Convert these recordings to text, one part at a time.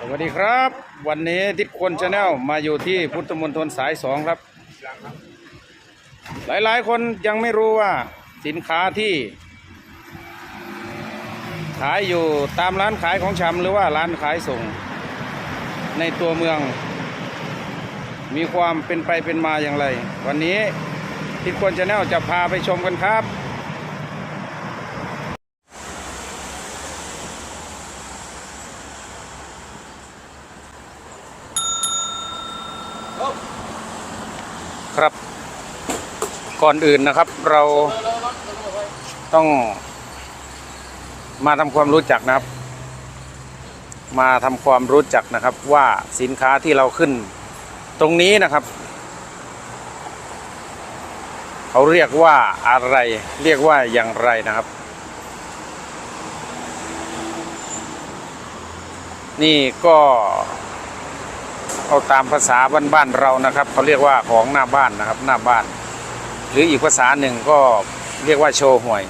สวัสดีครับ วันนี้ทิศคนชาแนลมาอยู่ที่พุทธมณฑลสายสองครับ หลายๆ คนยังไม่รู้ว่าสินค้าที่ ขายอยู่ตามร้านขายของชำหรือว่าร้านขายส่ง ในตัวเมือง มีความเป็นไปเป็นมาอย่างไร วันนี้ทิศคนชาแนลจะพาไปชมกันครับ ก่อนอื่นนะครับเราต้องมาทำความรู้จักนะครับ มาทำความรู้จักนะครับว่าสินค้าที่เราขึ้นตรงนี้นะครับ เขาเรียกว่าอะไร เรียกว่าอย่างไรนะครับ นี่ก็เอาตามภาษาบ้านๆเรานะครับ เขาเรียกว่าของหน้าบ้านนะครับ หน้าบ้าน หรืออีกภาษาหนึ่งก็เรียกว่าโชว์หวย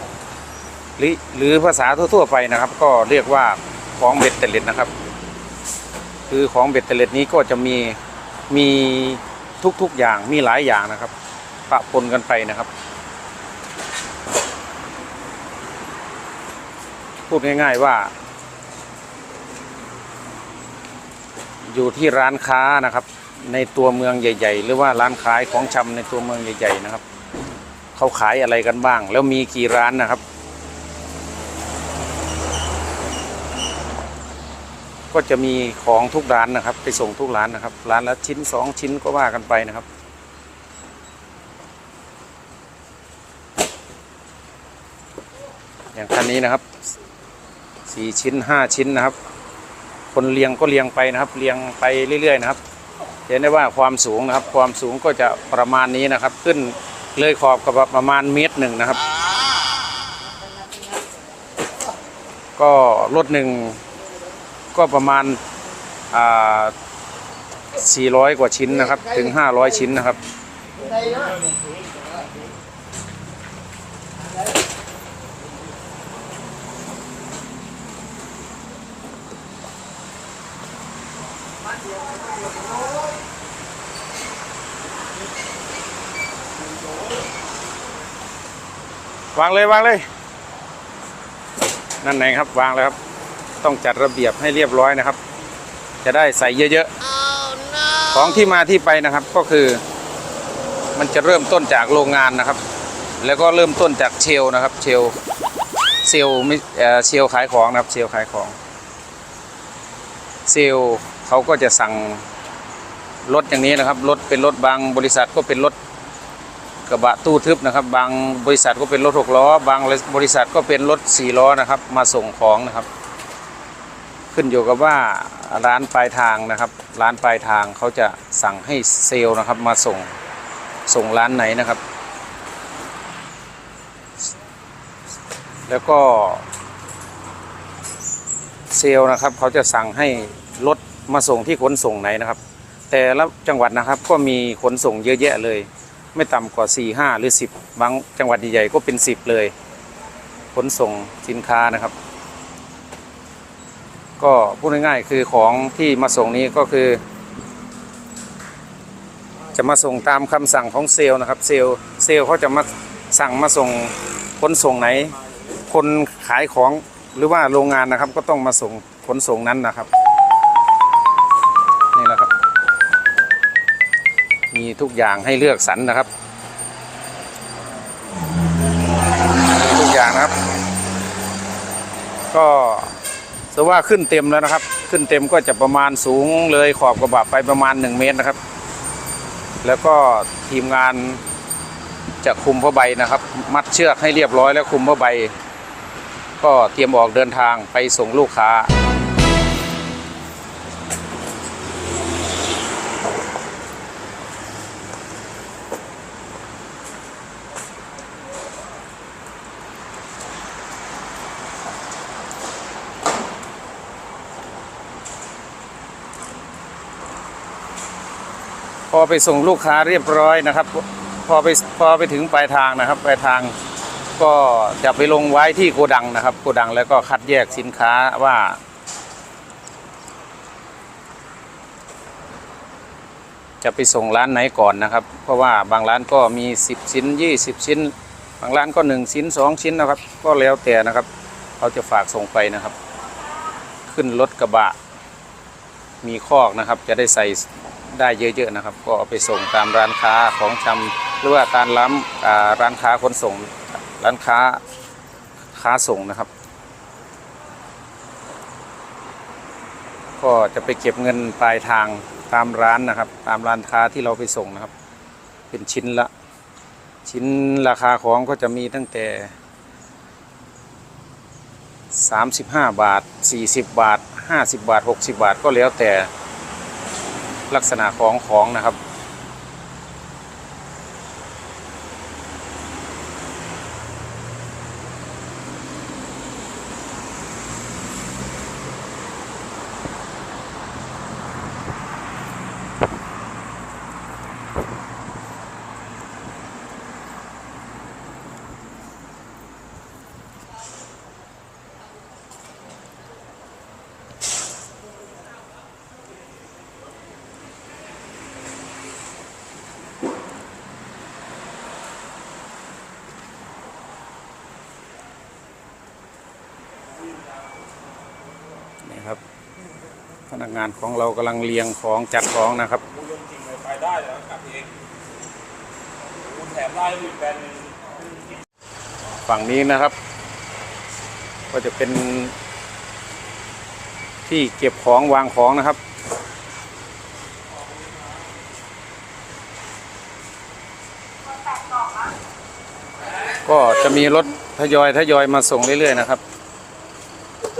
หรือหรือภาษาทั่วๆไปนะครับ ก็เรียกว่าของเบ็ดเตล็ดนะครับ คือของเบ็ดเตล็ดนี้ก็จะมีมีทุกๆอย่างมีหลายอย่างนะครับ ปะปนกันไปนะครับ พูดง่ายๆว่า อยู่ที่ร้านค้านะครับ ในตัวเมืองใหญ่ ๆ หรือว่าร้านขายของชำในตัวเมืองใหญ่ ๆ นะครับ เขาขายอะไรกันบ้าง แล้วมีกี่ร้านนะครับ ก็จะมีของทุกร้านนะครับ ไปส่งทุกร้านนะครับ ร้านละชิ้นสองชิ้นก็ว่ากันไปนะครับอย่างคันนี้นะครับสี่ชิ้นห้าชิ้นนะครับ คนเรียงก็เรียงไปนะครับ เรียงไปเรื่อยๆนะครับ เห็นได้ว่าความสูงนะครับ ความสูงก็จะประมาณนี้นะครับ ขึ้น เลยขอบกับประมาณเมตรหนึ่งนะครับ ก็รถหนึ่งก็ประมาณอ่า400 กว่าชิ้นนะครับ ถึง 500 ชิ้นนะครับ วางเลยวางเลย นั่นไงครับวางแล้วครับ ต้องจัดระเบียบให้เรียบร้อยนะครับ จะได้ใส่เยอะๆของที่มาที่ไปนะครับก็คือ มันจะเริ่มต้นจากโรงงานนะครับ แล้วก็เริ่มต้นจากเชลฟ์นะครับ เชลฟ์เซลล์ไม่เอ่อเชลฟ์ขายของนะครับเชลฟ์ขายของ เซลล์เขาก็จะสั่งรถอย่างนี้นะครับรถเป็นรถบางบริษัทก็เป็นรถ กระบะตู้ทึบนะครับ บางบริษัทก็เป็นรถหกล้อ บางบริษัทก็เป็นรถสี่ล้อนะครับ มาส่งของนะครับ ขึ้นอยู่กับว่าร้านปลายทางนะครับ ร้านปลายทางเขาจะสั่งให้เซลล์นะครับ มาส่งส่งร้านไหนนะครับ แล้วก็ เซลล์นะครับ เขาจะสั่งให้รถมาส่งที่ขนส่งไหนนะครับ แต่ละจังหวัดนะครับก็มีขนส่งเยอะแยะเลย ไม่ต่ำกว่า 4 5 หรือ 10 บางจังหวัดใหญ่ๆก็เป็น 10 เลยขนส่งสินค้านะครับ ก็พูดง่ายๆคือของที่มาส่งนี้ก็คือ จะมาส่งตามคำสั่งของเซลล์นะครับ เซลล์เซลล์เขาจะมาสั่งมาส่งขนส่งไหน คนขายของหรือว่าโรงงานนะครับ ก็ต้องมาส่งขนส่งนั้นนะครับ มีทุกอย่างให้เลือกสรรนะครับมีทุกอย่างนะครับ ก็ถือว่าขึ้นเต็มแล้วนะครับ ขึ้นเต็มก็จะประมาณสูงเลยขอบกระบะไปประมาณ 1 เมตรนะครับ แล้วก็ทีมงานจะคุมผ้าใบนะครับ มัดเชือกให้เรียบร้อยแล้วคุมผ้าใบ ก็เตรียมออกเดินทางไปส่งลูกค้า อไปส่งลูกค้าเรียบร้อยนะครับ พอไปพอไปถึงปลายทางนะครับ ปลายทางก็จะไปลงไว้ที่โกดังนะครับ โกดังแล้วก็คัดแยกสินค้าว่า จะไปส่งร้านไหนก่อนนะครับ เพราะว่าบางร้านก็มี 10 ชิ้น 20 ชิ้น บางร้านก็ 1 ชิ้น 2 ชิ้นนะครับ ก็แล้วแต่นะครับเขาจะฝากส่งไปนะครับ ขึ้นรถกระบะ มีคอกนะครับ จะได้ใส่ ได้เยอะๆนะครับ ก็เอาไปส่งตามร้านค้าของชำหรือว่าตามร้านอ่าร้านค้าขนส่งร้านค้าค้าส่งนะครับ ก็จะไปเก็บเงินปลายทางตามร้านนะครับ ตามร้านค้าที่เราไปส่งนะครับ เป็นชิ้นละ ชิ้นราคาของก็จะมีตั้งแต่ 35 บาท 40 บาท 50 บาท 60 บาทก็แล้วแต่ ลักษณะของของนะครับ กงานของเรากำลังเรียงของจัดของนะครับกูยนจริงเลยไปได้แล้วกลับเองกูแถมได้อีกแบรนด์หนึงฝั่งนี้นะครับ ก็จะเป็นที่เก็บของวางของนะครับ ก็จะมีรถทยอยทยอยมาส่งเรื่อยๆนะครับ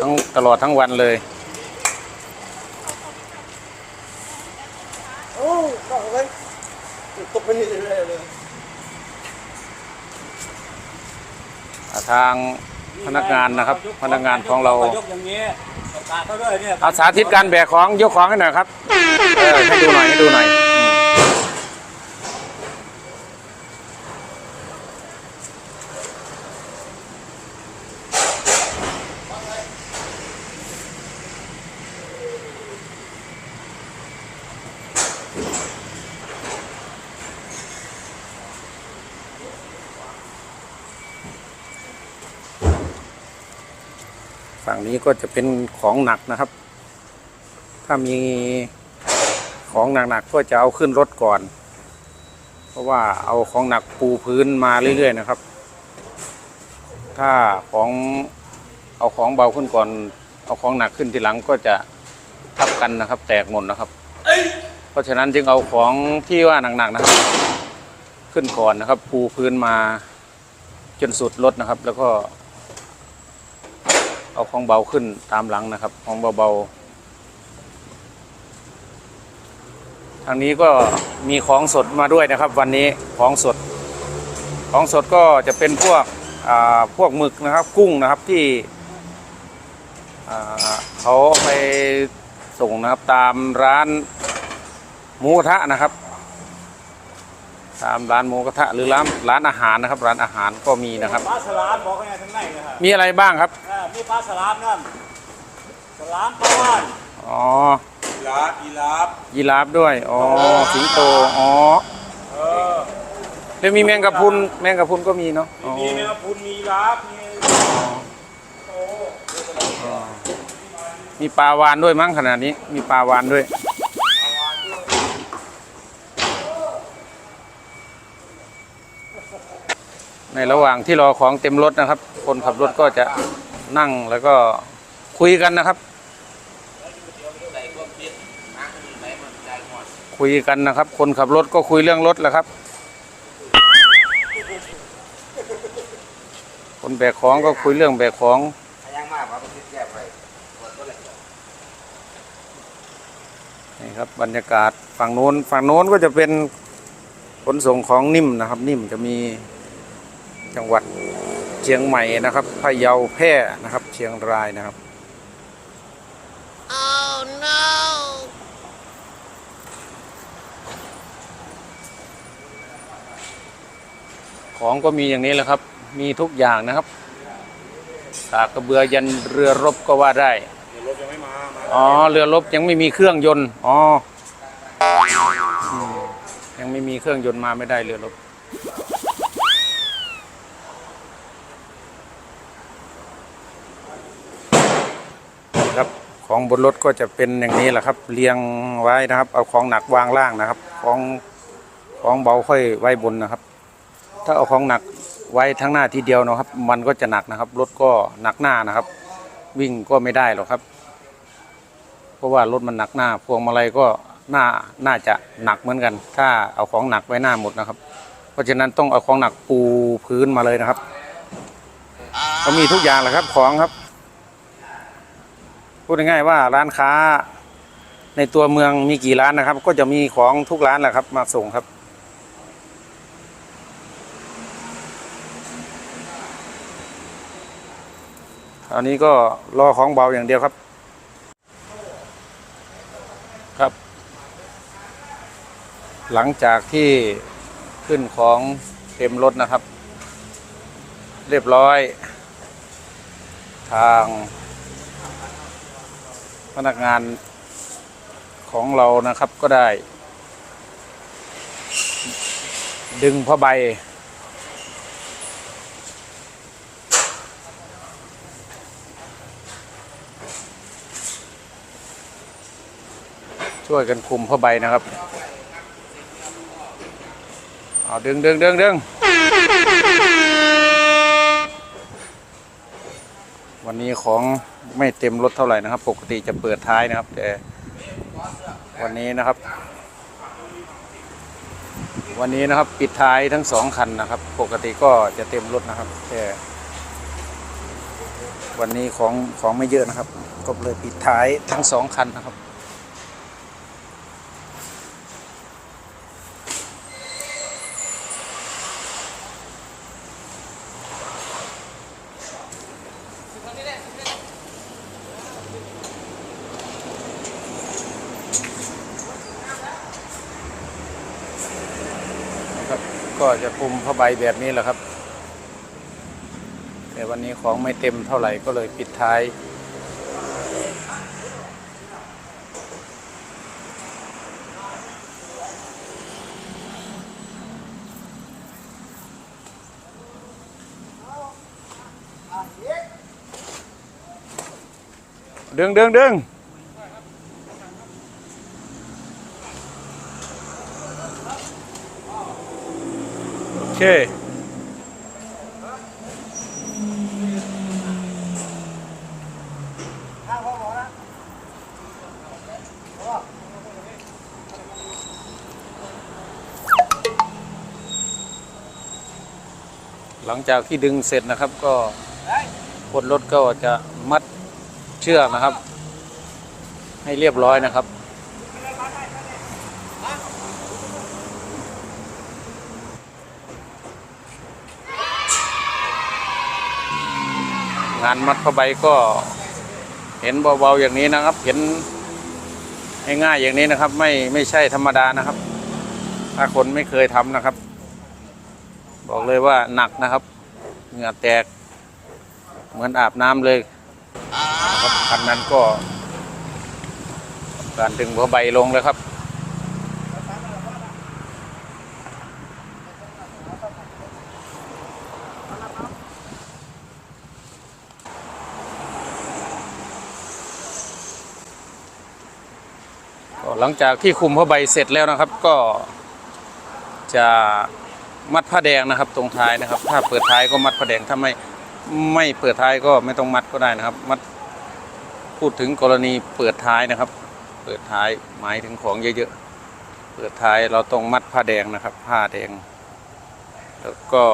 ทั้งตลอดทั้งวันเลย โอ้ตกเลย ตกไปนี่เลยเลยทางพนักงานนะครับ พนักงานของเรายกอย่างนี้ประกาศเขาด้วยเนี่ยเอาสาธิตการแบกของยกของให้หน่อยครับเออให้ดูหน่อยให้ดูหน่อย ฝั่งนี้ก็จะเป็นของหนักนะครับ ถ้ามีของหนักๆก็จะเอาขึ้นรถก่อน เพราะว่าเอาของหนักปูพื้นมาเรื่อยๆนะครับ ถ้าของเอาของเบาขึ้นก่อน เอาของหนักขึ้นทีหลังก็จะทับกันนะครับ แตกหมดนะครับ เพราะฉะนั้นจึงเอาของที่ว่าหนักๆนะครับ ขึ้นก่อนนะครับ ปูพื้นมาจนสุดรถนะครับ แล้วก็ เอาของเบาขึ้นตามหลังนะครับ ของเบาๆ ทางนี้ก็มีของสดมาด้วยนะครับ วันนี้ของสด ของสดก็จะเป็นพวกพวกหมึกนะครับ กุ้งนะครับที่เขาไปส่งนะครับตามร้านหมูกระทะนะครับ ตามร้านหมูกระทะหรือร้านร้านอาหารนะครับ ร้านอาหารก็มีนะครับ ปลาสลามบอกไงทั้งในนะครับมีอะไรบ้างครับอ่ามีปลาสลามนั่นสลามปลาวานอ๋ออีลาบอีลาบยีราฟด้วยอ๋อสิงโตอ๋อเออแล้วมีแมงกะพรุนแมงกะพรุนก็มีเนาะอ๋อมีแมงกะพรุนมีอีลาบมีโอ้มีปลาวานด้วยมั้งขนาดนี้ มีปลาวานด้วย ในระหว่างที่รอของเต็มรถนะครับ คนขับรถก็จะนั่งแล้วก็คุยกันนะครับ คุยกันนะครับ คนขับรถก็คุยเรื่องรถแหละครับ คนแบกของก็คุยเรื่องแบกของนี่ครับบรรยากาศฝั่งโน้นฝั่งโน้นก็จะเป็นขนส่งของนิ่มนะครับ นิ่มจะมี จังหวัดเชียงใหม่นะครับพะเยาแพร่นะครับ เชียงรายนะครับ Oh no! ของก็มีอย่างนี้แหละครับ มีทุกอย่างนะครับสากกระเบือยันเรือรบก็ว่าได้เดี๋ยวรถยังไม่มามาอ๋อเรือรบยังไม่มีเครื่องยนต์อ๋ออืมยังไม่มีเครื่องยนต์มาไม่ได้เรือรบครับ ของบนรถก็จะเป็นอย่างนี้แหละครับ เรียงไว้นะครับ เอาของหนักวางล่างนะครับ ของของเบาค่อยไว้บนนะครับ ถ้าเอาของหนักไว้ทั้งหน้าทีเดียวนะครับ มันก็จะหนักนะครับรถก็หนักหน้านะครับ วิ่งก็ไม่ได้หรอกครับ เพราะว่ารถมันหนักหน้า พวงมาลัยก็หน้าน่าจะหนักเหมือนกัน ถ้าเอาของหนักไว้หน้าหมดนะครับ เพราะฉะนั้นต้องเอาของหนักปูพื้นมาเลยนะครับก็มีทุกอย่างแหละครับของครับ พูดง่ายๆว่าร้านค้าในตัวเมืองมีกี่ร้านนะครับ ก็จะมีของทุกร้านแหละครับ มาส่งครับ อันนี้ก็รอของเบาอย่างเดียวครับ ครับ หลังจากที่ขึ้นของเต็มรถนะครับ เรียบร้อย ทาง พนักงานของเรานะครับก็ได้ ดึงผ้าใบ ช่วยกันคุมผ้าใบนะครับ เอาดึงดึงดึงดึง วันนี้ของไม่เต็มรถเท่าไหร่นะครับ ปกติจะเปิดท้ายนะครับ แต่วันนี้นะครับ วันนี้นะครับปิดท้ายทั้งสองคันนะครับ ปกติก็จะเต็มรถนะครับแต่วันนี้ของของไม่เยอะนะครับ ก็เลยปิดท้ายทั้งสองคันนะครับ ก็จะคุมผ้าใบแบบนี้แหละครับ แต่วันนี้ของไม่เต็มเท่าไหร่ก็เลยปิดท้ายดึงดึงดึง เค หลังจากที่ดึงเสร็จนะครับก็คนรถก็จะมัดเชือกนะครับ ให้เรียบร้อยนะครับ งานมัดผ้าใบก็เห็นเบาๆอย่างนี้นะครับ เห็นง่ายๆอย่างนี้นะครับ ไม่ไม่ใช่ธรรมดานะครับ ถ้าคนไม่เคยทำนะครับ บอกเลยว่าหนักนะครับ เหงื่อแตก เหมือนอาบน้ำเลยครับคันนั้นก็ การดึงผ้าใบลงเลยครับ หลังจากที่คุมผ้าใบเสร็จแล้วนะครับ ก็จะมัดผ้าแดงนะครับ ตรงท้ายนะครับ ถ้าเปิดท้ายก็มัดผ้าแดงถ้าไม่ไม่เปิดท้ายก็ไม่ต้องมัดก็ได้นะครับ มัดพูดถึงกรณีเปิดท้ายนะครับ เปิดท้ายหมายถึงของเยอะๆเปิดท้ายเราต้องมัดผ้าแดงนะครับ ผ้าแดง แล้วก็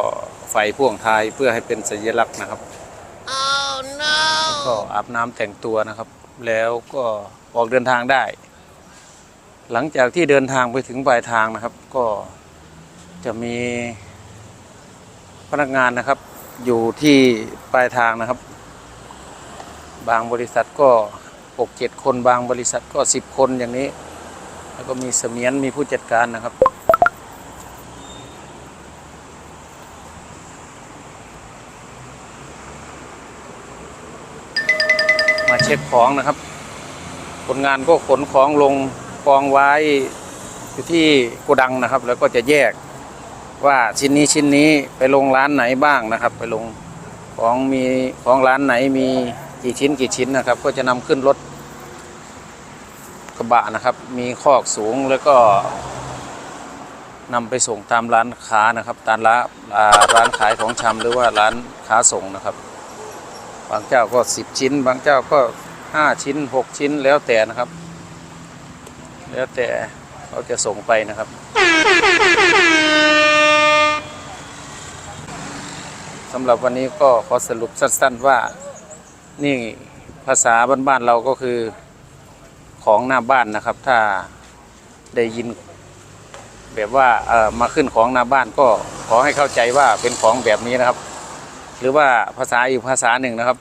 ไฟพ่วงท้ายเพื่อให้เป็นสัญลักษณ์นะครับ Oh no! ก็อาบน้ำแต่งตัวนะครับ แล้วก็ออกเดินทางได้ หลังจากที่เดินทางไปถึงปลายทางนะครับ ก็จะมีพนักงานนะครับ อยู่ที่ปลายทางนะครับ บางบริษัทก็หกเจ็ดคนบางบริษัทก็สิบคนอย่างนี้ แล้วก็มีเสมียนมีผู้จัดการนะครับมาเช็คของนะครับ คนงานก็ขนของลง กองไว้อยู่ที่โกดังนะครับ แล้วก็จะแยกว่าชิ้นนี้ชิ้นนี้ไปลงร้านไหนบ้างนะครับ ไปลงของมีของร้านไหนมีกี่ชิ้นกี่ชิ้นนะครับ ก็จะนำขึ้นรถกระบะนะครับ มีคอกสูงแล้วก็นำไปส่งตามร้านค้านะครับ ตามร้านร้านขายของชำหรือว่าร้านค้าส่งนะครับ บางเจ้าก็ 10 ชิ้น บางเจ้าก็ 5 ชิ้น 6 ชิ้นแล้วแต่นะครับ แล้วแต่เขาจะส่งไปนะครับ สำหรับวันนี้ก็ขอสรุปสั้น ๆว่านี่ภาษาบ้านๆเราก็คือของหน้าบ้านนะครับ ถ้าได้ยินแบบว่าเออมาขึ้นของหน้าบ้านก็ขอให้เข้าใจว่าเป็นของแบบนี้นะครับ หรือว่าภาษาอีกภาษาหนึ่งนะครับ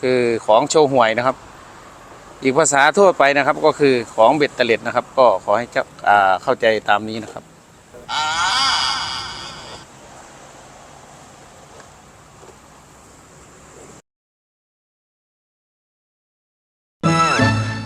คือของโชว์หวยนะครับ อีกภาษาทั่วไปนะครับก็คือของเบ็ดเตล็ดนะครับ ก็ขอให้เจ้าเข้าใจตามนี้นะครับ